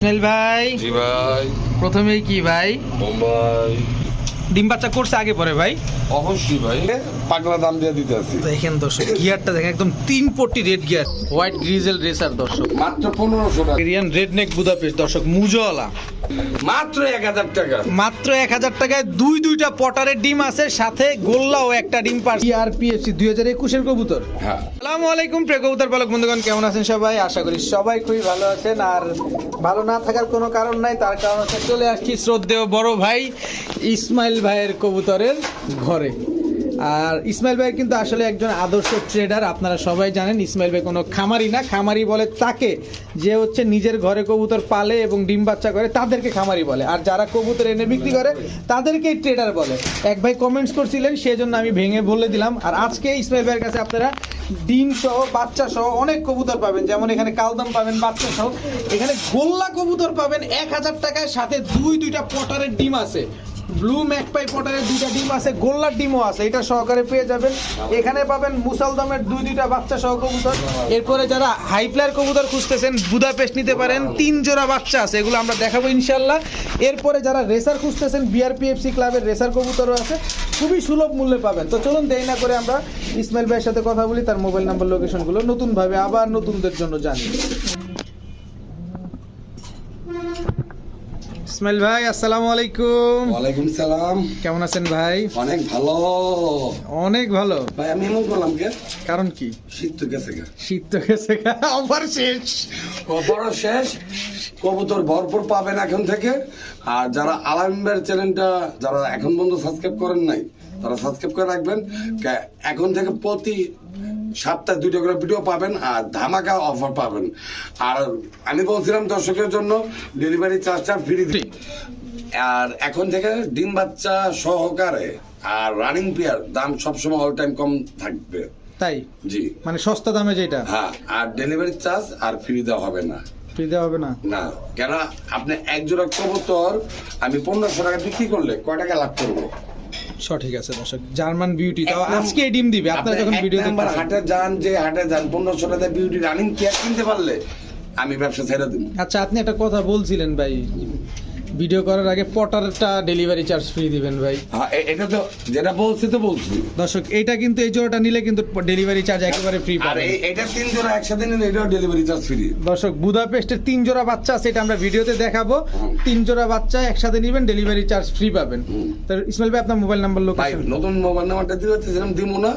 ভাই। জি ভাই। প্রথমেই কি ভাই? বোম্বাই ডিম বাচ্চা করছে আগে পরে ভাই? অবশ্যই ভাই। পাগলা দাম দিয়ে দিতে আছি। দেখেন দর্শক গিয়ারটা দেখেন একদম তিন পট্টি red gear white grizzle racer দর্শক। মাত্র পনেরোশো টাকা। ইরিয়ান রেড নেক বুদাপেস্ট দর্শক মুজওয়ালা। মাত্র এক হাজার টাকা। মাত্র এক হাজার টাকায় দুই দুইটা পটারের ডিম আছে সাথে গোল্লাও একটা ডিম পার আর পিএফসি দুই হাজার একুশের কবুতর। হ্যাঁ। আসসালামু আলাইকুম প্রিয় কবুতর পালক বন্ধুগণ কেমন আছেন সবাই? আশা করি সবাই খুবই ভালো আছেন। আর ভালো না থাকার কোনো কারণ নাই তার কারণ হচ্ছে চলে আসছি শ্রদ্ধেয় বড় ভাই ইসমাইল ভাইয়ের কবুতরের ঘরে। আর ইসমাইল ভাই কিন্তু আসলে একজন আদর্শ ট্রেডার আপনারা সবাই জানেন ইসমাইল ভাই কোনো খামারি না। খামারি বলে তাকে, যে হচ্ছে নিজের ঘরে কবুতর পালে এবং ডিম বাচ্চা করে তাদেরকে খামারি বলে। আর যারা কবুতর এনে বিক্রি করে, তাদেরকেই ট্রেডার বলে। এক ভাই কমেন্টস করছিলেন, সেজন্য আমি ভেঙে বলে দিলাম। আর আজকে ইসমাইল ভাইয়ের কাছে আপনারা ডিম সহ, বাচ্চা সহ অনেক কবুতর পাবেন। যেমন এখানে কালদম পাবেন বাচ্চা সহ। এখানে গোল্লা কবুতর পাবেন এক হাজার টাকায়, সাথে দুই দুইটা পটারের ডিম আছে। ব্লু ম্যাকপাই পটারের দুইটা ডিম আছে, গোল্লার ডিমও আছে, এটা সহকারে পেয়ে যাবেন। এখানে পাবেন মুসালদমের দুই দুইটা বাচ্চা সহ কবুতর। এরপরে যারা হাই ফ্লায়ার কবুতর খুঁজতেছেন, বুদাপেস্ট নিতে পারেন, তিন জোড়া বাচ্চা আছে, এগুলো আমরা দেখাবো ইনশাল্লাহ এরপরে যারা রেসার খুঁজতেছেন, বিআরপিএফসি ক্লাবের রেসার কবুতরও আছে, খুবই সুলভ মূল্যে পাবেন। তো চলুন দেরি না করে আমরা ইসমাইল ভাইয়ের সাথে কথা বলি, তার মোবাইল নাম্বার, লোকেশনগুলো নতুনভাবে আবার নতুনদের জন্য জানি ইসমাইল ভাই আসসালামু আলাইকুম। ওয়ালাইকুম সালাম। কেমন আছেন ভাই? অনেক ভালো। অনেক ভালো। ভাই আমি এমন করলাম কে? কারণ কি? শীত তো গেছে গা। শীত তো গেছে গা অফার শেষ। বড় শেষ। কবুতর ভরপুর পাবেন এখন থেকে। আর যারা আলামিনের চ্যানেলটা যারা এখন পর্যন্ত সাবস্ক্রাইব করেন নাই তারা সাবস্ক্রাইব করে রাখবেন। এখন থেকে প্রতি সপ্তাহে দুটো করে ভিডিও পাবেন আর ধামাকা অফার পাবেন। আর আমি বলছিলাম দর্শকের জন্য ডেলিভারি চার্জটা ফ্রি। আর এখন থেকে ডিম বাচ্চা সহকারে আর রানিং পেয়ার দাম সবসময় অল টাইম কম থাকবে। তাই? জি। মানে সস্তা দামে যেটা? হ্যাঁ আর ডেলিভারি চার্জ আর ফ্রি দেওয়া হবে না। ফ্রি দেওয়া হবে না? না কেন আপনি এক জোড়া কবুতর আমি পনেরোশো টাকা বিক্রি করলে কয় টাকা লাভ করব? সঠিক আছে দর্শক। জার্মান বিউটি তাও আজকে ডিম দিবে। আপনারা যখন ভিডিও নাম্বার দেখবেন হাটে যান যে হাটে যান 1500 টাকা বিউটি রানিং কেয়ার কিনতে পারলে আমি ব্যবসা ছেড়ে দেব। আচ্ছা আপনি একটা কথা বলছিলেন ভাই। ভিডিও করার আগে পটারটা ডেলিভারি চার্জ ফ্রি দিবেন ভাই। হ্যাঁ এটা তো যেটা বলছি তো বলছি। দর্শক এটা কিন্তু এই জোড়াটা নিলে কিন্তু ডেলিভারি চার্জ একেবারে ফ্রি আর পাবেন। এটা তিন জোড়া একসাথে নিলে এটাও ডেলিভারি চার্জ ফ্রি দর্শক বুদাপেস্টের তিন জোড়া বাচ্চা আছে এটা আমরা ভিডিওতে দেখাবো। তিন জোড়া বাচ্চা একসাথে নেবেন ডেলিভারি চার্জ ফ্রি পাবেন। তো ইসমাইল ভাই আপনার মোবাইল নাম্বার ভাই লোকেশন নতুন মোবাইল নাম্বারটা দিলে সেরকম দিব না।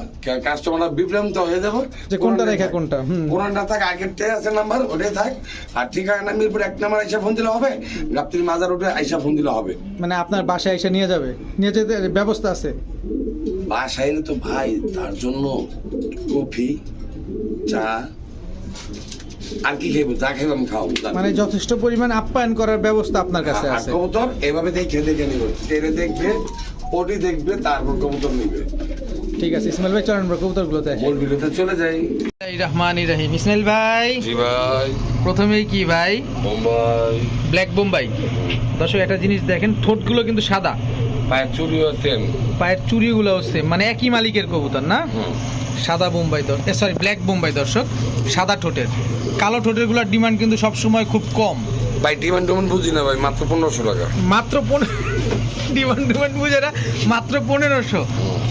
কাস্টমাররা বিভ্রান্ত হয়ে যাবে। যে কোনটা রেখা কোনটা হুম। কোনটা থাক আগের টে আছে নাম্বার ওটাই থাক। আর ঠিকানা মিরপুর এক নাম্বার আইসা ফোন দিলে হবে। গাপ্তির মাজার উঠে আইসা ফোন দিলে হবে। মানে আপনার বাসায় এসে নিয়ে যাবে। নিয়ে যেতে ব্যবস্থা আছে। বাসায় তো ভাই তার জন্য কফি চা আর কি খাইবো? যা খাইবো আমি খাওয়াবো মানে যথেষ্ট পরিমাণ আপ্যায়ন করার ব্যবস্থা আপনার কাছে আছে। কবুতর এভাবে দেখে দেখে নিবে। দেখবে ওটি দেখবে তারপর কবুতর নিবে। ঠিক আছে ইসমাইল ভাই চলেন আমরা চলে যাই। রহমান রাহিম। ইসমাইল ভাই জি ভাই। প্রথমেই কি ভাই? বোম্বাই। ব্ল্যাক বোম্বাই। দর্শক একটা জিনিস দেখেন ঠোঁটগুলো কিন্তু সাদা। পায়ের চুরি আছেন পায়ের চুড়িগুলো হচ্ছে মানে একই মালিকের কবুতর না? সাদা বোম্বাই দর সরি ব্ল্যাক বোম্বাই দর্শক। সাদা ঠোঁটের। কালো ঠোঁটেরগুলোর ডিমান্ড কিন্তু সবসময় খুব কম। ভাই ডিমান্ড ডিমান্ড বুঝি না ভাই মাত্র পনেরোশো টাকা। মাত্র পনেরো ডিমান্ড ডিমান্ড বুঝে না মাত্র পনেরোশো।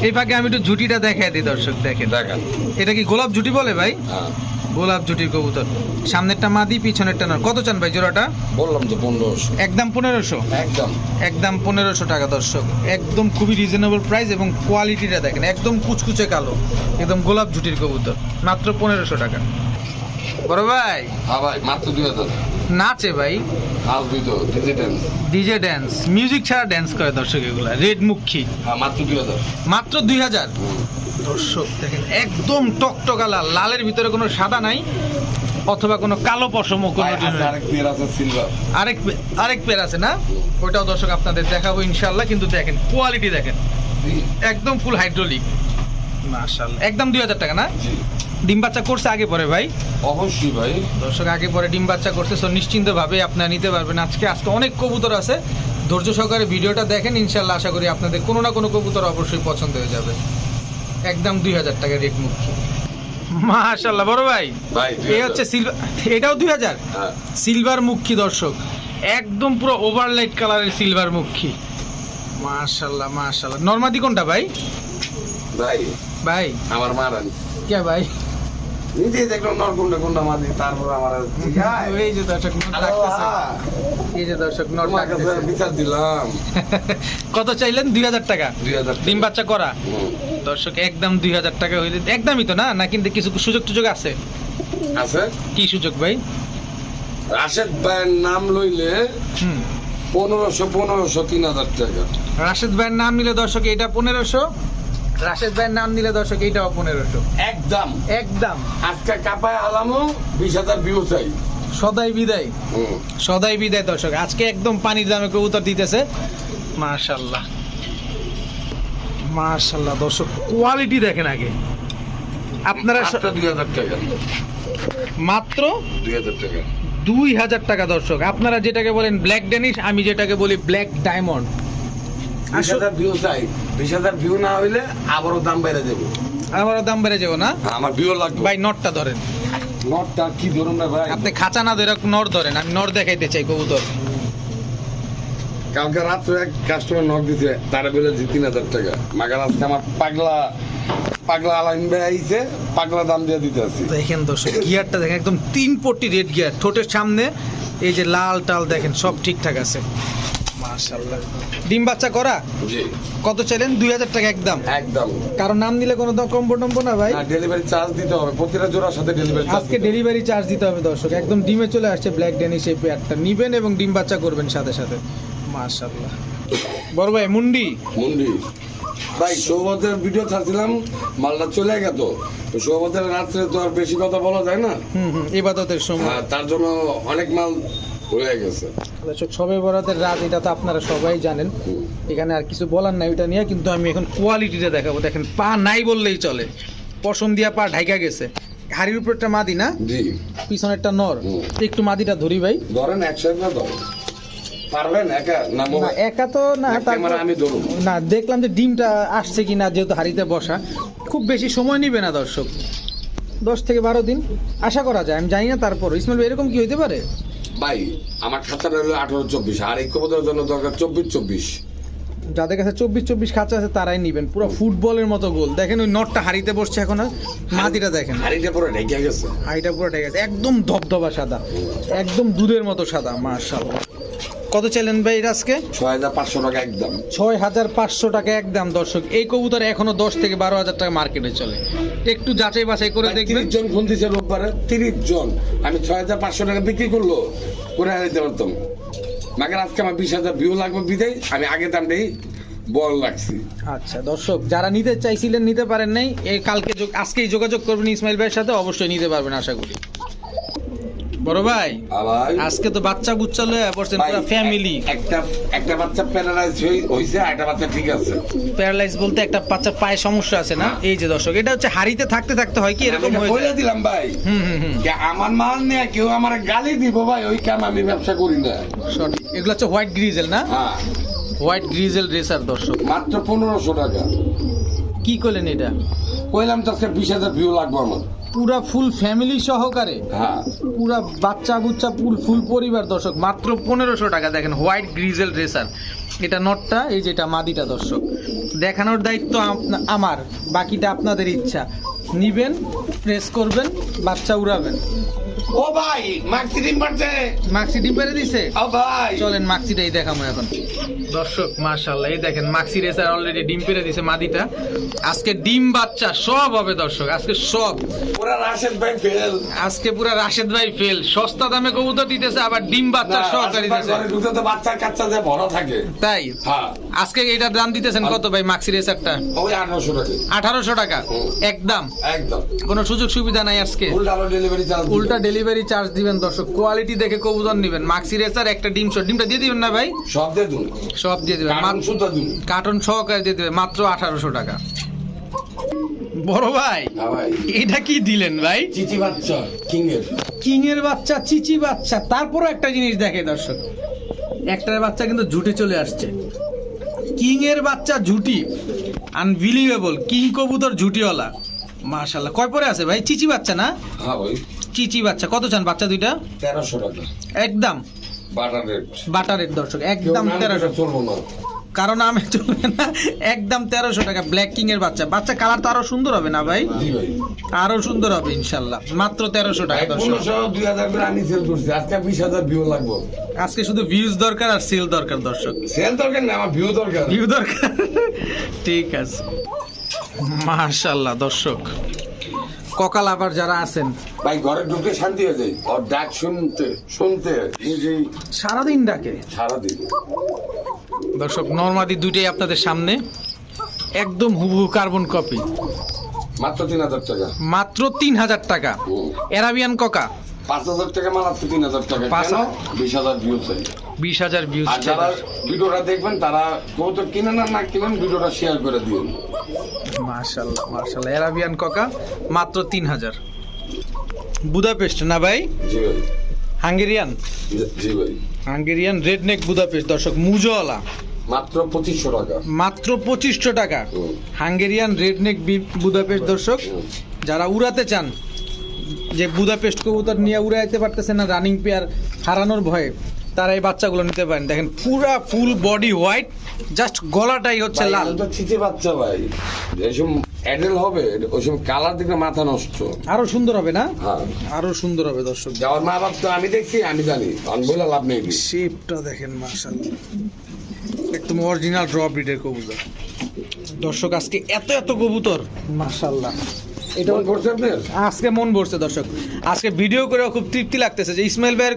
এই ফাঁকে আমি একটু ঝুটিটা দেখাই দিই দর্শক দেখেন। দেখান। এটা কি গোলাপ ঝুটি বলে ভাই? হ্যাঁ। গোলাপ ঝুটির কবুতর। সামনেরটা মাদি পিছনেরটা নর। কত চান ভাই জোড়াটা? বললাম তো পনেরোশো। একদম পনেরোশো? একদম। একদম পনেরোশো টাকা দর্শক। একদম খুবই রিজনেবল প্রাইস এবং কোয়ালিটিটা দেখেন একদম কুচকুচে কালো। একদম গোলাপ ঝুটির কবুতর। মাত্র পনেরোশো টাকা। বড় ভাই? হ্যাঁ ভাই মাত্র দুই হাজার। নাচে ভাই। আসবি তো ডিজিটাল ডিজে ড্যান্স মিউজিক ছাড়া ড্যান্স করে দর্শক এগুলা রেড মুখী হ্যাঁ মাত্র দুই হাজার। মাত্র দুই হাজার? দর্শক দেখেন একদম টকটকা লাল লালের ভিতরে কোনো সাদা নাই অথবা কোনো কালো পশম কোনো আরেক পেয়ার আরেক পে- আরেক পের আছে না? ওইটাও দর্শক আপনাদের দেখাবো ইনশাল্লাহ কিন্তু দেখেন কোয়ালিটি দেখেন। একদম ফুল হাইড্রোলিক মাশাল্লাহ একদম দুই হাজার টাকা না? ডিম বাচ্চা করছে আগে পরে ভাই? অবশ্যই ভাই। দর্শক আগে পরে ডিম বাচ্চা করছে সো নিশ্চিন্তভাবে আপনারা নিতে পারবেন। আজকে আজকে অনেক কবুতর আছে। ধৈর্য সহকারে ভিডিওটা দেখেন ইনশাল্লাহ আশা করি আপনাদের কোনো না কোনো কবুতর অবশ্যই পছন্দ হয়ে যাবে। একদম দুই হাজার টাকা রেট মুখী। মাশাল্লাহ বড় ভাই। ভাই এই হচ্ছে সিলভার এটাও দুই হাজার? হ্যাঁ। সিলভার মুখী দর্শক। একদম পুরো ওভারলাইট কালারের সিলভার মুখী। মাশাল্লাহ মাশাল্লাহ নর্মাদি কোনটা ভাই? ভাই ভাই। আমার মারান। কে ভাই? নিজে দেখলাম নর কোনটা কোনটা মাদি তারপর আমার এই যে দর্শক। এই যে দর্শক বিচার দিলাম। কত চাইলেন? দুই হাজার টাকা। দুই হাজার ডিম বাচ্চা করা। দর্শক একদম দুই হাজার টাকা হইলে একদমই তো না? না কিন্তু কিছু সুযোগ টুযোগ আছে? আছে? কি সুযোগ ভাই? রাশেদ ভাইয়ের নাম লইলে হুম। পনেরোশো পনেরোশো তিন হাজার টাকা। রাশেদ ভাইয়ের নাম নিলে দর্শক এটা পনেরোশো। রাশেদ ভাইয়ের নাম নিলে দর্শক এইটাও পনেরোশো। একদম। একদম। আজকে কাপায় আলামো বিশ হাজার ভিউ চাই। সদাই বিদায়। সদাই বিদায় দর্শক। আজকে একদম পানির দামে কবুতর দিতেছে। মাশাল্লাহ মাশাল্লাহ দর্শক কোয়ালিটি দেখেন আগে। আপনারা মাত্র দুই হাজার টাকা। মাত্র দুই হাজার টাকা। দুই হাজার টাকা দর্শক। আপনারা যেটাকে বলেন ব্ল্যাক ডেনিশ আমি যেটাকে বলি ব্ল্যাক ডায়মন্ড বিশ হাজার ভিউ চাই। বিশ হাজার ভিউ না হইলে আবারও দাম বেড়ে যাবে। আমারও দাম বেড়ে যাব না? আমার ভিউ লাগবে। ভাই নটটা ধরেন। নটটা কি ধরুন না ভাই? আপনি খাঁচা না ধরে নর ধরেন আমি নর দেখাইতে চাই কবুতর। কালকে রাত্রে এক কাস্টমার নক দিছে তারা বলে যে তিন হাজার টাকা। মাগার আজকে আমার পাগলা পাগলা আলাইন আইছে পাগলা দাম দিয়ে দিতে আছি। দেখেন দর্শক গিয়ারটা দেখেন একদম তিন পট্টি রেড গিয়ার ঠোঁটের সামনে এই যে লাল টাল দেখেন সব ঠিকঠাক আছে। ডিম বাচ্চা করা? কত চাইলেন? দুই হাজার টাকা একদম। একদম। কারণ নাম দিলে কোনো কম্বো টম্বো না ভাই? ডেলিভারি চার্জ দিতে হবে। প্রতিটা জোড়ার সাথে ডেলিভারি আজকে ডেলিভারি চার্জ দিতে হবে দর্শক। একদম ডিমে চলে আসছে ব্ল্যাক ডেনিশ এই পেয়ারটা নিবেন এবং ডিম বাচ্চা করবেন সাথে সাথে। মাশাল্লাহ বড় ভাই মুন্ডি? মুন্ডি। ভাই সৌভাতের ভিডিও ছাড়ছিলাম মালটা চলে গেত। তো সৌভাতের রাত্রে তো আর বেশি কথা বলা যায় না। হুম ইবাদতের সময়। হ্যাঁ, তার জন্য অনেক মাল হয়ে গেছে। দর্শক সবে বরাতের রাত এটা তো আপনারা সবাই জানেন। এখানে আর কিছু বলার নাই ওটা নিয়ে কিন্তু আমি এখন কোয়ালিটিটা দেখাবো। দেখেন পা নাই বললেই চলে। পশম দিয়া পা ঢাইকা গেছে। হাড়ির উপরটা মাদি না? জি। পিছনেরটা নর। একটু মাদিটা ধরি ভাই। ধরেন একসাথে না ধরেন? পারবেন একা না একা তো না তারপর- আমি ধরুন। না দেখলাম যে ডিমটা আসছে কি না যেহেতু হাড়িতে বসা। খুব বেশি সময় নিবে না দর্শক। দশ থেকে বারো দিন। আশা করা যায় আমি জানি না তারপর ইসমাইল এরকম কি হইতে পারে? ভাই আমার খাতাটা হলো আঠারো চব্বিশ আর এই কবুতরের জন্য দরকার চব্বিশ চব্বিশ। যাদের কাছে চব্বিশ চব্বিশ খাঁচা আছে তারাই নিবেন। পুরো ফুটবলের মতো গোল। দেখেন ওই নটটা হাড়িতে বসছে এখন আর। মাটিটা দেখেন। হাড়িটা পুরো ঢেকে গেছে। হাড়িটা পুরো ঠিক আছে একদম ধবধবা সাদা। একদম দুধের মতো সাদা মাশাআল্লাহ। কত চাইলেন ভাই আজকে? ছয় হাজার পাঁচশো টাকা একদম। ছয় হাজার পাঁচশো টাকা একদম দর্শক। এই কবুতর এখনও দশ থেকে বারো হাজার টাকা মার্কেটে চলে। একটু যাচাই বাছাই করে দেখবেন। তিরিশ জন ফোন দিছে রোববারে। তিরিশ জন। আমি ছয় হাজার পাঁচশো টাকা বিক্রি করল। করে হারাইতে পারতাম। মাকে আজকে আমার বিশ হাজার ভিউ লাগবে বিদায়, আমি আগে দামটাই বল রাখছি। আচ্ছা দর্শক, যারা নিতে চাইছিলেন, নিতে পারেন নাই। এই কালকে আজকেই যোগাযোগ করবেন ইসমাইল ভাইয়ের সাথে, অবশ্যই নিতে পারবেন, আশা করি। বড় ভাই আজকে তো বাচ্চা বুচ্চা লয়ে পড়ছেন পুরো ফ্যামিলি একটা একটা বাচ্চা প্যারালাইজ আর একটা বাচ্চা ঠিক আছে। প্যারালাইজ বলতে একটা বাচ্চার পায়ে সমস্যা আছে না? এই যে দর্শক এটা হচ্ছে হাড়িতে থাকতে থাকতে হয় কি এরকম হয়ে বলে দিলাম ভাই। হুম হুম হুম। আমার মাল নিয়ে কেউ আমার গালি দিব ভাই ওই কাম আমি ব্যবসা করি না। সঠিক। এগুলো হচ্ছে হোয়াইট গ্রিজেল না? হ্যাঁ। হোয়াইট গ্রিজেল রেসার দর্শক। মাত্র পনেরোশো টাকা। কি করলেন এটা? কইলাম তো আজকে বিশ হাজার ভিউ লাগবে আমার পুরা ফুল ফ্যামিলি সহকারে? হ্যাঁ। পুরা বাচ্চা বুচ্চা ফুল ফুল পরিবার দর্শক। মাত্র পনেরোশো টাকা দেখেন হোয়াইট গ্রিজেল রেসার এটা নটটা এই যেটা মাদিটা দর্শক। দেখানোর দায়িত্ব আমার। বাকিটা আপনাদের ইচ্ছা। নিবেন প্রেস করবেন বাচ্চা উড়াবেন। ও ভাই মাক্সি ডিম পারছে। মাক্সি ডিম পেরে দিছে? ও ভাই। চলেন মাক্সিটাই দেখাবো এখন। দর্শক মাশাল্লাহ এই দেখেন মাক্সি রেসার অলরেডি ডিম পেরে দিছে মাদিটা। আজকে ডিম বাচ্চা সব হবে দর্শক আজকে সব। পুরা রাশেদ ভাই ফেল আজকে পুরা রাশেদ ভাই ফেল সস্তা দামে কবুতর দিতেছে আবার ডিম বাচ্চা সহকারী দিতেছে। ঢুকে তো বাচ্চা কাচ্চা যে ভরা থাকে। তাই? হ্যাঁ। আজকে এটার দাম দিতেছেন কত ভাই মাক্সি রেসারটা? ওই আঠারোশো টাকা। আঠারোশো টাকা একদম। একদম। কোনো সুযোগ সুবিধা নাই আজকে। উল্টা ডেলিভারি চার্জ উল্টা ডেলিভারি চার্জ দিবেন দর্শক কোয়ালিটি দেখে কবুতর নিবেন। মাক্সি রেসার একটা ডিম শট ডিমটা দিয়ে দিবেন না ভাই? সব দিয়ে দিন সব দিয়ে দিবেন। কার্টন সহকারে দিয়ে দেবে মাত্র আঠারোশো টাকা। বড় ভাই হ্যাঁ ভাই। এটা কি দিলেন ভাই? চিচি বাচ্চা কিং এর কিং এর বাচ্চা চিচি বাচ্চা। তারপরও একটা জিনিস দেখে দর্শক। একটার বাচ্চা কিন্তু ঝুটে চলে আসছে। কিং এর বাচ্চা ঝুটি আনবিলিভেবল কিং কবুতর ঝুটিওয়ালা মাশাল্লাহ কয় পরে আছে ভাই? চিচি বাচ্চা না? হ্যাঁ ভাই। চিচি বাচ্চা। কত চান বাচ্চা দুইটা? তেরোশো টাকা। একদম। বাটার রেট বাটারের দর্শক একদম তেরোশো। চলবো না। কারণ আমি চলবে না একদম তেরোশো টাকা ব্ল্যাক কিং এর বাচ্চা। বাচ্চা কালার তো আরও সুন্দর হবে না ভাই? ভাই। আরও সুন্দর হবে ইনশাল্লাহ মাত্র তেরোশো টাকা দুই হাজার করে আমি সেল করছি। আজকে বিশ হাজার ভিউ লাগবো। আজকে শুধু ভিউজ দরকার আর সেল দরকার দর্শক। সেল দরকার না আমার ভিউ দরকার। ভিউ দরকার। ঠিক আছে। মাশাল্লাহ দর্শক। ককাল আবার যারা আছেন। ভাই ঘরে ঢুকে শান্তি হয়ে যায়। ওর ডাক শুনতে শুনতে নিজেই সারাদিন ডাকে। সারাদিন। দর্শক নর্মাদি দুইটাই আপনাদের সামনে। একদম হুবহু কার্বন কপি। মাত্র তিন হাজার টাকা। মাত্র তিন হাজার টাকা। এরাবিয়ান অ্যারাবিয়ান ককা। পাঁচ হাজার টাকা মাল আজকে তিন হাজার টাকা। পাঁচ? বিশ হাজার ভিউ চাই। বিশ হাজার ভিউজ আর যারা ভিডিওটা দেখবেন তারা কবুতর কিনে না না কিনেন ভিডিওটা শেয়ার করে দিন মাশাল্লাহ মাশাল্লাহ। অ্যারাবিয়ান ককা মাত্র তিন হাজার। বুদাপেস্ট না ভাই? জি ভাই। হাঙ্গেরিয়ান? জি ভাই। হাঙ্গেরিয়ান রেড নেক বুদাপেস্ট দর্শক মুজোওয়ালা। মাত্র পঁচিশশো টাকা। মাত্র পঁচিশশো টাকা। হাঙ্গেরিয়ান রেড নেক বুদাপেস্ট দর্শক যারা উড়াতে চান যে বুদাপেস্ট কবুতর নিয়ে উড়াইতে পারতেছে না রানিং পেয়ার হারানোর ভয়ে তারা এই বাচ্চাগুলো নিতে পারেন। দেখেন পুরা ফুল বডি হোয়াইট জাস্ট গলাটাই হচ্ছে লাল। তো চিচে বাচ্চা ভাই। যেসব অ্যাডেল হবে ওইসব কালার দিকে মাথা নষ্ট। আরও সুন্দর হবে না? হ্যাঁ। আরও সুন্দর হবে দর্শক। যাওয়ার মা বাপ তো আমি দেখছি আমি জানি। আমি বলে লাভ নেই শেপটা দেখেন মাশাআল্লাহ। একদম অরিজিনাল ড্র ব্রিডের কবুতর। দর্শক আজকে এত এত কবুতর। মাশাআল্লাহ। আজকে মন ভরছে, দর্শক। আজকে ভিডিও করে খুব তৃপ্তি লাগতেছে যে ইসমাইল ভাইয়ের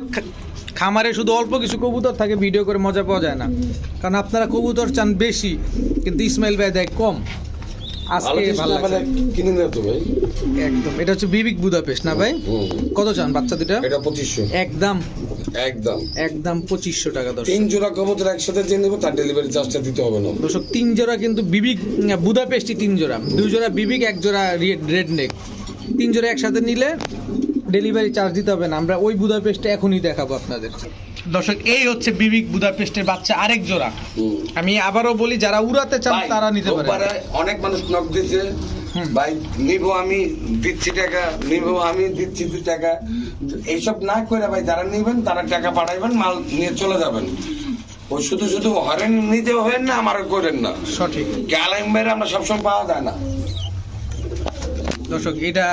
খামারে শুধু অল্প কিছু কবুতর থাকে ভিডিও করে মজা পাওয়া যায় না। কারণ আপনারা কবুতর চান বেশি, কিন্তু ইসমাইল ভাই দেয় কম। আজকে ভালো ভালো মানে কিনে নেবে তো ভাই। একদম এটা হচ্ছে বিবিক বুদাপেস্ট না ভাই? কত চান বাচ্চা দুটা এটা পঁচিশশো। একদম। একদম। একদম পঁচিশশো টাকা দর্শক। তিন জোড়া কবুতর একসাথে যে নেব তার ডেলিভারি চার্জটা দিতে হবে না। দর্শক তিন জোড়া কিন্তু বিবিক তিন জোড়া। দুই জোড়া বিবিক এক জোড়া রেড নেক তিন জোড়া একসাথে নিলে ডেলিভারি চার্জ দিতে হবে না। আমরা ওই বুদাপেস্টে এখনই দেখাবো আপনাদের। দর্শক এই হচ্ছে বিবিক বুদাপেস্টের বাচ্চা আরেক জোড়া। আমি আবারও বলি যারা উড়াতে চান তারা নিতে পারে। অনেক মানুষ নক দিচ্ছে ভাই নিবো আমি দিচ্ছি টাকা নিবো আমি দিচ্ছি দু টাকা। এইসব না করে ভাই যারা নিবেন তারা টাকা পাঠাইবেন মাল নিয়ে চলে যাবেন। ওই শুধু শুধু হরেন নিতে হবেন না আমার করেন না। সঠিক। গ্যালাইম বাইরে আমরা সবসময় পাওয়া যায় না। দর্শক এটা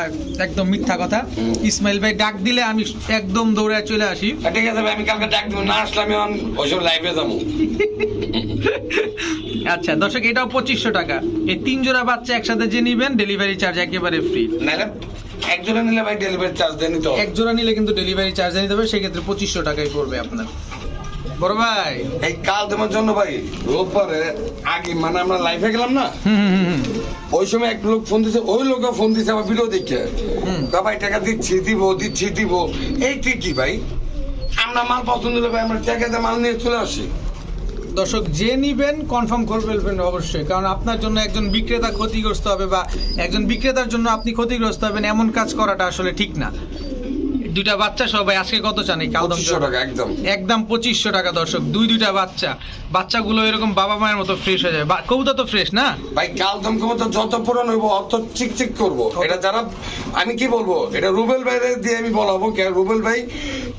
একদম মিথ্যা কথা। ইসমাইল ভাই ডাক দিলে আমি একদম দৌড়ে চলে আসি। ঠিক আছে ভাই, আমি কালকে ডাক দেবো না আসলে আমি ওইসব লাইভে যাব। আচ্ছা দর্শক এটাও পঁচিশশো টাকা। এই তিন জোড়া বাচ্চা একসাথে যে নিবেন ডেলিভারি চার্জ একেবারে ফ্রি নাহলে একজনে নিলে ভাই ডেলিভারি চার্জ দিয়ে নিতে হবে। এক জোড়া নিলে কিন্তু ডেলিভারি চার্জ নিতে হবে সেক্ষেত্রে পঁচিশশো টাকাই পড়বে আপনার। বড় ভাই। এই কাল দেওয়ার জন্য ভাই রোববারে আগে মানে আমরা লাইভে গেলাম না? ওই সময় এক লোক ফোন দিছে ওই লোক ফোন দিছে আমার ভিডিও দেখে। হুম। তা ভাই টাকা দিচ্ছি দিব দিচ্ছি দিব। এই কি ভাই? আমরা মাল পছন্দ হলে ভাই আমরা টাকাতে মাল নিয়ে চলে আসি। দর্শক যে নিবেন কনফার্ম করে ফেলবেন অবশ্যই। কারণ আপনার জন্য একজন বিক্রেতা ক্ষতিগ্রস্ত হবে বা একজন বিক্রেতার জন্য আপনি ক্ষতিগ্রস্ত হবেন এমন কাজ করাটা আসলে ঠিক না। দুইটা বাচ্চা সবাই আজকে কত চান এই কালদম টাকা একদম। একদম পঁচিশশো টাকা দর্শক দুই দুইটা বাচ্চা। বাচ্চাগুলো এরকম বাবা মায়ের মতো ফ্রেশ হয়ে যায়। কবুতর তো ফ্রেশ না? ভাই কাল দম তো যত পুরনো হইব অত চিক চিক করব এটা যারা আমি কি বলব? এটা রুবেল ভাই দিয়ে আমি বলাবো। কে? রুবেল ভাই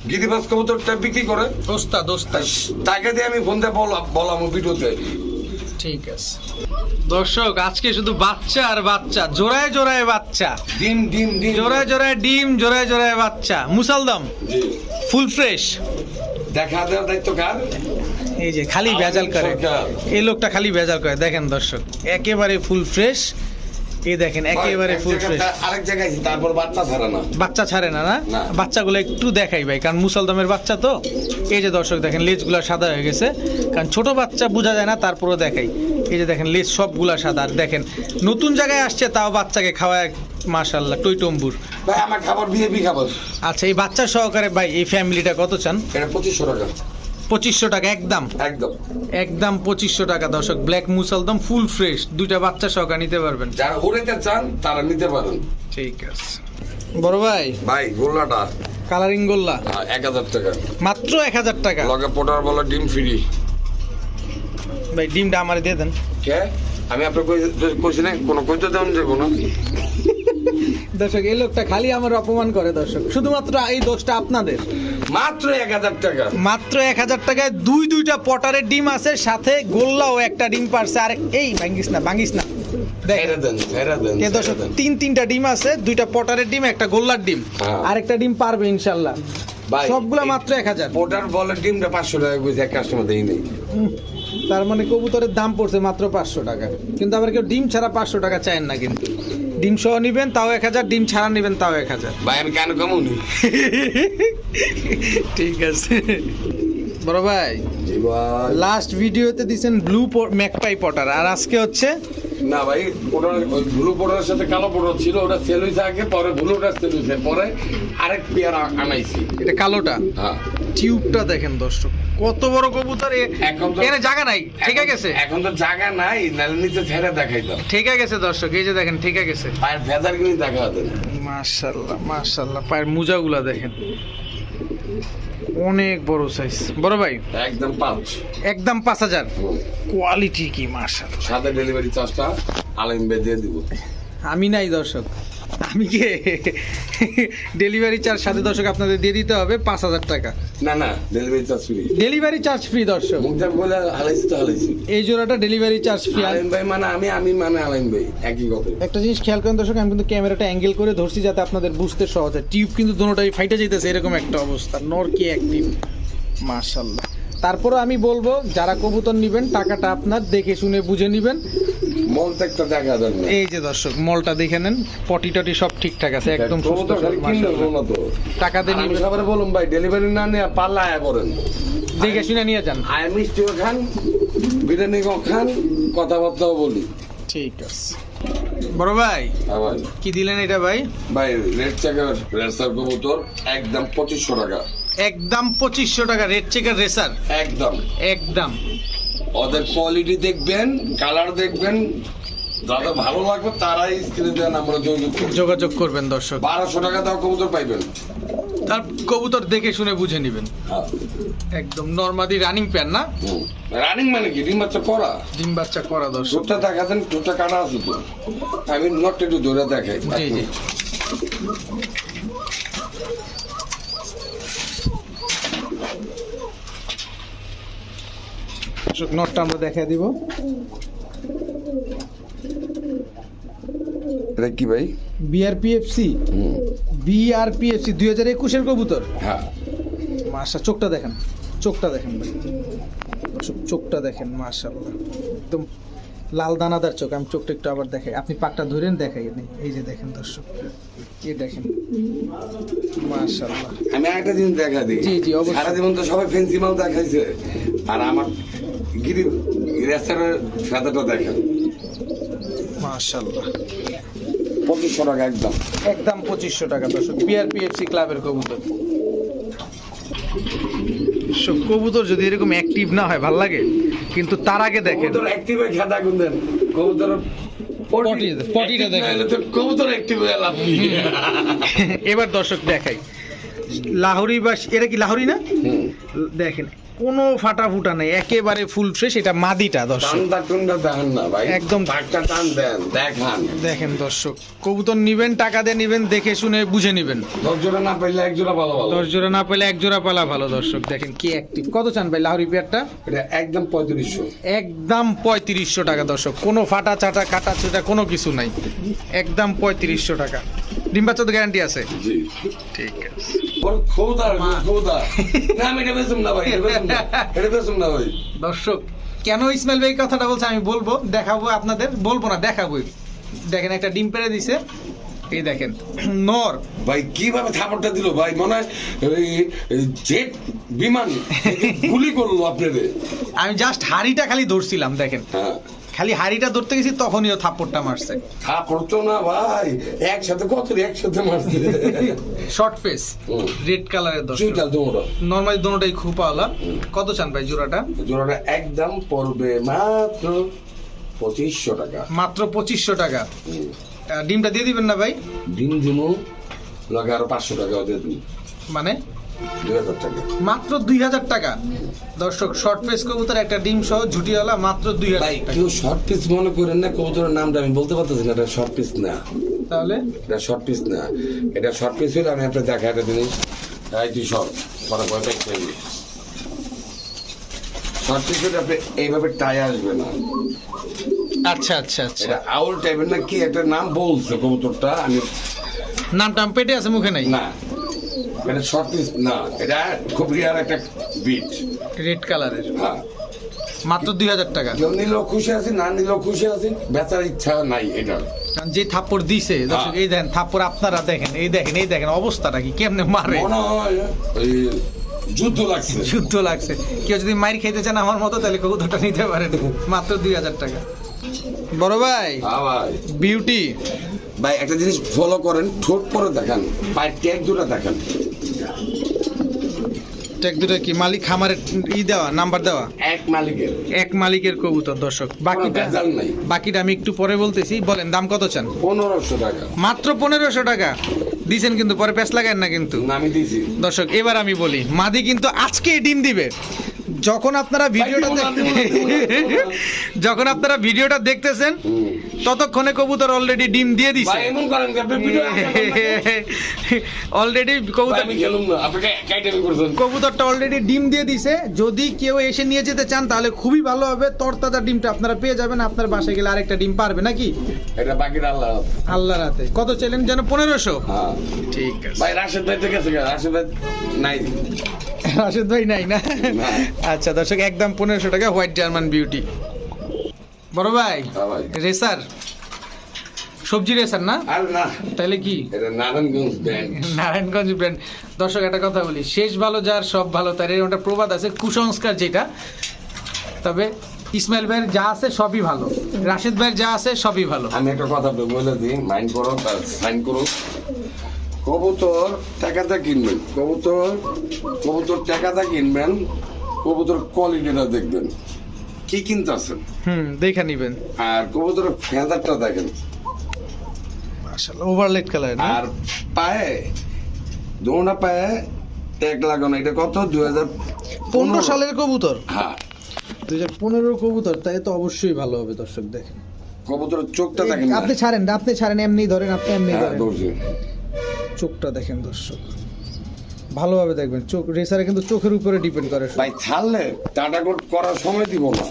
গিরিবাস কবুতরটা বিক্রি করে। দোস্তা দোস্তা তাকে দিয়ে আমি ফোন দিয়ে বলা বলাবো ভিডিওতে। ঠিক আছে। দর্শক আজকে শুধু বাচ্চা আর বাচ্চা। জোড়ায় জোড়ায় বাচ্চা। ডিম ডিম ডিম। জোড়ায় জোড়ায় ডিম জোড়ায় জোড়ায় বাচ্চা। মুসালদম। Full fresh. দেখা দেওয়ার দায়িত্ব কার? এই যে খালি ভেজাল করে। এই লোকটা খালি ভেজাল করে। দেখেন দর্শক একেবারে ফুল ফ্রেশ। এই দেখেন একেবারে ফুল ফ্রেশ আরেক জায়গায় তারপর বাচ্চা ছাড়া না। বাচ্চা ছাড়ে না না। বাচ্চাগুলো একটু দেখাই ভাই কারণ মুসলদমের বাচ্চা তো। এই যে দর্শক দেখেন লেজগুলা সাদা হয়ে গেছে। কারণ ছোট বাচ্চা বোঝা যায় না তারপরও দেখাই। এই যে দেখেন লেজ সবগুলা সাদা। আর দেখেন নতুন জায়গায় আসছে তাও বাচ্চাকে খাওয়ায় মাশাল্লাহ টইটম্বুর ভাই আমার খাবার বিএপি খাবার। আচ্ছা এই বাচ্চা সহকারে ভাই এই ফ্যামিলিটা কত চান? এটা পঁচিশশো টাকা। পঁচিশশো টাকা একদম। একদম। একদম পঁচিশশো টাকা দর্শক। ব্ল্যাক মুসলদম ফুল ফ্রেশ দুইটা বাচ্চা সহকারে নিতে পারবেন। যারা উড়াইতে চান তারা নিতে পারেন। ঠিক আছে। বড় ভাই। ভাই গোল্লাটা। কালারিং গোল্লা। এক হাজার টাকা। মাত্র এক হাজার টাকা। লগে পোটার বলে ডিম ফ্রি ভাই ডিমটা আমার দিয়ে দেন। কে? আমি আপনার কইছি না কোনো কইতে দেন যে কোনো দর্শক এই লোকটা খালি আমার অপমান করে দর্শক। শুধুমাত্র এই দোষটা আপনাদের। মাত্র এক হাজার টাকা। মাত্র এক হাজার টাকায় দুই দুইটা পটারের ডিম আছে সাথে গোল্লাও একটা ডিম পারছে। আর এই ভাঙ্গিস না ভাঙ্গিস না। তিন তিনটা ডিম আছে দুইটা পটারের ডিম একটা গোল্লার ডিম। হ্যাঁ। আর একটা ডিম পারবে ইনশাল্লাহ। সবগুলা মাত্র এক হাজার। ওটার বলের ডিমটা পাঁচশো টাকা বুঝে কাস্টমার দেই নেই। তার মানে কবুতরের দাম পড়ছে মাত্র পাঁচশো টাকা। কিন্তু আবার কেউ ডিম ছাড়া পাঁচশো টাকা চায় না কিন্তু। ডিম সহ নিবেন তাও এক হাজার ডিম ছাড়া নিবেন তাও এক হাজার। ভাই আমি কেন কমুনি ঠিক আছে। বড় ভাই লাস্ট ভিডিওতে দিছেন ব্লু ম্যাকপাই পটার আর আজকে হচ্ছে? না ভাই ওই ব্লু পোটার সাথে কালো পোটার ছিল ওটা সেল হয়েছে আগে পরে ব্লুটা সেল হয়েছে পরে আরেক পেয়ার আনাইছি। এটা কালোটা? হ্যাঁ। টিউবটা দেখেন দর্শক। কত বড় কবুতর এখন এখানে জায়গা নাই ঠিক গেছে? এখন তো জায়গা নাই নালে নিচে ছেড়ে দেখাইতাম ঠিক গেছে দর্শক এই যে দেখেন ঠিক গেছে। পায়ের ভেজার কিনে দেখা হতো না। মাশাল্লাহ মাশাল্লাহ পায়ের মোজাগুলা দেখেন। অনেক বড় সাইজ বড় ভাই? একদম পাঁচ। একদম পাঁচ হাজার। কোয়ালিটি কি মাশাল্লাহ। সাথে ডেলিভারি চার্জটা আলিম দিয়ে দিব। আমি নাই দর্শক। আমি কে ডেলিভারি চার্জ সাথে দর্শক আপনাদের দিয়ে দিতে হবে? পাঁচ হাজার টাকা। না না delivery charge free delivery charge free দর্শক। মুখটা বলে হালাইছি তো হালাইছি। এই জোড়াটা ডেলিভারি চার্জ ফ্রি আলিম ভাই মানে আমি আমি মানে আলিম ভাই একই কথা একটা জিনিস খেয়াল করেন দর্শক আমি কিন্তু ক্যামেরাটা অ্যাঙ্গেল করে ধরছি যাতে আপনাদের বুঝতে সহজ হয়। টিউব কিন্তু দুটোটাই ফাইটে যেতেছে এরকম একটা অবস্থা। নর কি অ্যাক্টিভ মাশাল্লাহ তারপরে আমি বলব যারা কবুতর নিবেন টাকাটা আপনার দেখে শুনে বুঝে নিবেন। মন একটা দেখা দেন এই যে দর্শক মলটা দেখে নেন পটি টটি সব ঠিকঠাক আছে একদম সুস্থ টাকা দিয়ে আমি সবারে বলুন ভাই ডেলিভারি না নিয়ে পাল্লা আয়া করেন দেখে শুনে নিয়ে যান। আয় মিষ্টিও খান বিরিয়ানিও খান কথাবার্তাও বলি। ঠিক আছে। বড় ভাই কি দিলেন এটা ভাই? ভাই রেড চেকার রেড সার কবুতর একদম পঁচিশশো টাকা। একদম পঁচিশশো টাকা রেড চেকার রেসার একদম। একদম। ওদের কোয়ালিটি দেখবেন কালার দেখবেন। যাদের ভালো লাগবে তারাই স্ক্রিনে দেন আমরা যোগাযোগ করি যোগাযোগ করবেন দর্শক। বারোশো টাকা দাও কবুতর পাইবেন। তার কবুতর দেখে শুনে বুঝে নেবেন। হ্যাঁ। একদম নর্মাদি রানিং প্যান না? রানিং মানে কি? ডিম বাচ্চা করা? ডিম বাচ্চা করা দর্শক। ঠোঁটটা দেখা দেন ঠোঁটটা কাটা আছে তো। আমি নটটা একটু ধরে দেখাই। জি জি। নটটা আমরা দেখা দিব। এটা কি ভাই? বিআরপিএফসি বিআরপিএফসি দুই হাজার একুশের কবুতর। হ্যাঁ। মাশা চোখটা দেখেন চোখটা দেখেন ভাই। চোখটা দেখেন মাশাল্লাহ একদম লাল দানাদার চোখ আমি চোখটা একটু আবার দেখাই। আপনি পাকটা ধরেন দেখাই। এই যে দেখেন দর্শক এই দেখেন? মাশাল্লাহ আমি একটা জিনিস দেখা দিই। জি, জি, অবশ্যই। সারা জীবন তো সবাই ফেন্সি মাল দেখাইছে। আর আমার গিরি সাদাটা দেখেন। মাশাল্লাহ পঁচিশশো টাকা একদম। একদম পঁচিশশো টাকা দর্শক। বিআরপিএফসি ক্লাবের কবুতর। সব কবুতর যদি এরকম অ্যাক্টিভ না হয় ভালো লাগে। কিন্তু তার আগে দেখেন। কবুতর অ্যাক্টিভ হয়ে গুনদেন কবুতর পটি- পটিটা দেখেন। কবুতর অ্যাক্টিভ হয়ে লাভ এবার দর্শক দেখাই। লাহোরি বা এটা কি লাহোরি না। দেখেন কোনো ফাটা ফুটা নেই একেবারে ফুল ফ্রেশ এটা মাদিটা দর্শক। দেখেন না ভাই। একদম। টান দেন দেখান। দেখেন দর্শক কবুতর নিবেন টাকা দিয়ে নিবেন দেখে শুনে বুঝে নিবেন। দশ জোড়া না পাইলে এক জোড়া ভালো ভালো। দশ জোড়া না পেলে এক জোড়া পালা ভালো দর্শক। দেখেন কি অ্যাক্টিভ কত চান ভাই লাহোরি পেয়ারটা? এটা একদম পঁয়ত্রিশশো। একদম পঁয়ত্রিশশো টাকা দর্শক। কোনো ফাটা চাটা কাটা চুটা কোনো কিছু নাই। একদম পঁয়ত্রিশশো টাকা। ডিম বাচ্চা তো গ্যারান্টি আছে? জি। ঠিক আছে। দর্শক কেন ইসমাইল ভাই কথাটা বলছে আমি বলব দেখাবো আপনাদের বলব না দেখাবোই দেখেন একটা ডিম পেরে দিছে। এই দেখেন নর। ভাই কীভাবে থাপড়টা দিল ভাই? মনে হয় জেট বিমান গুলি করল আপনাদের। আমি জাস্ট হাড়িটা খালি ধরছিলাম দেখেন। হ্যাঁ। খালি হাড়িটা ধরতে গেছি তখনই ও থাপ্পড়টা মারছে। থাপড় তো না ভাই একসাথে কত একসাথে মারছে। শর্ট ফেস রেড কালারের দর্শক। চুইটাল তোমরা নর্মালি দোনোটাই খুব আলা কত চান ভাই জোড়াটা? জোড়াটা একদম পড়বে মাত্র পঁচিশশো টাকা। মাত্র পঁচিশশো টাকা। ডিমটা দিয়ে দিবেন না ভাই? ডিম দিমু লগে আরও পাঁচশো টাকা ওদের মানে? দুই টাকা মাত্র দুই হাজার টাকা। দর্শক শর্ট ফেস কবুতর একটা ডিম সহ ঝুটিওয়ালা মাত্র দুই হাজার কেউ শর্ট পিস মনে করেন না কবুতরের নামটা আমি বলতে পারতেছি না এটা শর্ট পিস না। তাহলে? এটা শর্ট পিস না। এটা শর্ট পিস হলে আমি আপনার দেখা একটা জিনিস। এই তুই সব পরে প্যাক করে শর্ট পিস হলে আপনি এইভাবে টাই আসবে না। আচ্ছা আচ্ছা আচ্ছা। আউল টাইপের না কি একটা নাম বলছে কবুতরটা? আমি নামটা পেটে আছে মুখে নাই? না। এটা শর্ট পিস না এটা খুব রিয়ার একটা বিট রেড কালারের হ্যাঁ। মাত্র দুই হাজার টাকা। কেউ নিলেও খুশি আছি না নিলেও খুশি আছি বেচার ইচ্ছা নাই এটা। কারণ যে থাপ্পড় দিছে দর্শক এই দেখেন থাপ্পড় আপনারা দেখেন এই দেখেন এই দেখেন অবস্থাটা কি কেমনে মারে? মনে হয় যুদ্ধ লাগছে। যুদ্ধ লাগছে। কেউ যদি মাইর খেতে চান আমার মতো তাহলে কবুতরটা নিতে পারেন। মাত্র দুই হাজার টাকা। বড় হ্যাঁ ভাই। বিউটি ভাই একটা জিনিস ফলো করেন ঠোঁট পরে দেখান পায়ের ট্যাগ দুটো দেখান। ট্যাগ দুটো কি? মালিক খামারের ই দেওয়া নাম্বার দেওয়া? এক মালিকের। এক মালিকের কবুতর দর্শক। বাকিটা বাকিটা আমি একটু পরে বলতেছি। বলেন দাম কত চান? পনেরোশো টাকা। মাত্র পনেরোশো টাকা। দিছেন কিন্তু পরে প্যাস লাগান না কিন্তু। নামি দিছি। দর্শক এবার আমি বলি মাদি কিন্তু আজকে ডিম দিবে। যখন আপনারা ভিডিওটা যখন আপনারা ভিডিওটা দেখতেছেন ততক্ষণে কবুতর অলরেডি ডিম দিয়ে দিছে। ভাই এমন করেন কি ভিডিও অলরেডি কবুতর কবুতরটা অলরেডি ডিম দিয়ে দিছে। যদি কেউ এসে নিয়ে যেতে চান তাহলে খুবই ভালো হবে। তরতাজা ডিমটা আপনারা পেয়ে যাবেন। আপনার বাসায় গেলে আরেকটা ডিম পারবে নাকি? এটা বাকিটা আল্লাহ আল্লাহ রাতে কত চাইলেন যেন? পনেরোশো। হ্যাঁ। ঠিক আছে। ভাই রাশেদ ভাই থেকে গেছে রাশেদ ভাই নাই। রাশেদ ভাই নাই না। আচ্ছা দর্শক একদম পনেরোশো টাকা হোয়াইট জার্মান বিউটি বড় ভাই হ্যাঁ রেসার সবজি রেসার না? তাহলে কি? নারায়ণগঞ্জ ব্র্যান্ড দর্শক একটা কথা বলি শেষ ভালো যার সব ভালো তার একটা প্রবাদ আছে কুসংস্কার যেটা। তবে ইসমাইল ভাইয়ের যা আছে সবই ভালো। রাশেদ ভাইয়ের যা আছে সবই ভালো। আমি একটা কথা বলে দিই মাইন্ড করো সাইন করো। কবুতর টাকাটা কিনবেন কবুতর কবুতর টাকাটা কিনবেন কবুতর কোয়ালিটিটা দেখবেন। কি কিনতেছেন? হুম দেখে নিবেন। আর কবুতরের ফেদারটা দেখেন। মাশাআল্লাহ ওভারলেট কালার আর পায়ে দোনা পায়ে এক লাগানো। এটা কত? দুই হাজার পনেরো। সালের কবুতর? হ্যাঁ। দুই হাজার পনেরো কবুতর তাই তো অবশ্যই ভালো হবে দর্শক দেখেন। কবুতরের চোখটা দেখেন আপনি ছাড়েন আপনি ছাড়েন এমনি ধরেন আপনি এমনি হ্যাঁ, ধরেন। চোখটা দেখেন দর্শক। ভালোভাবে দেখবেন। চোখ রেসারে কিন্তু চোখের উপরে ডিপেন্ড করে ভাই ছাড়লে টাটা করার সময় দিব না।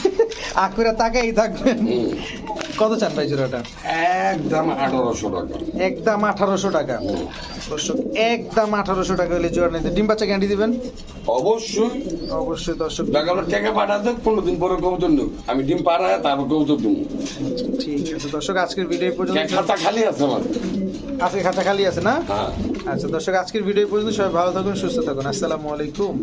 আকুরা তাকেই থাকবেন। কত চান ভাই জোড়াটা একদম আঠারোশো টাকা। একদম আঠারোশো টাকা। দর্শক একদম আঠারোশো টাকা হলে জোড়া নিতে। ডিম বাচ্চা গ্যারান্টি দিবেন? অবশ্যই। অবশ্যই দর্শক। গেলো টাকা পাঠাতে পনেরো দিন পরে কবুতর নেব আমি ডিম পাড়ায় তারপর কবুতর দেবো। ঠিক আছে দর্শক আজকের ভিডিও পর্যন্ত। খাতা খালি আছে আমার? আজকে খাতা খালি আছে না? হ্যাঁ। আচ্ছা দর্শক আজকের ভিডিও পর্যন্ত। সবাই ভালো থাকুন সুস্থ থাকুন। আসসালামু আলাইকুম।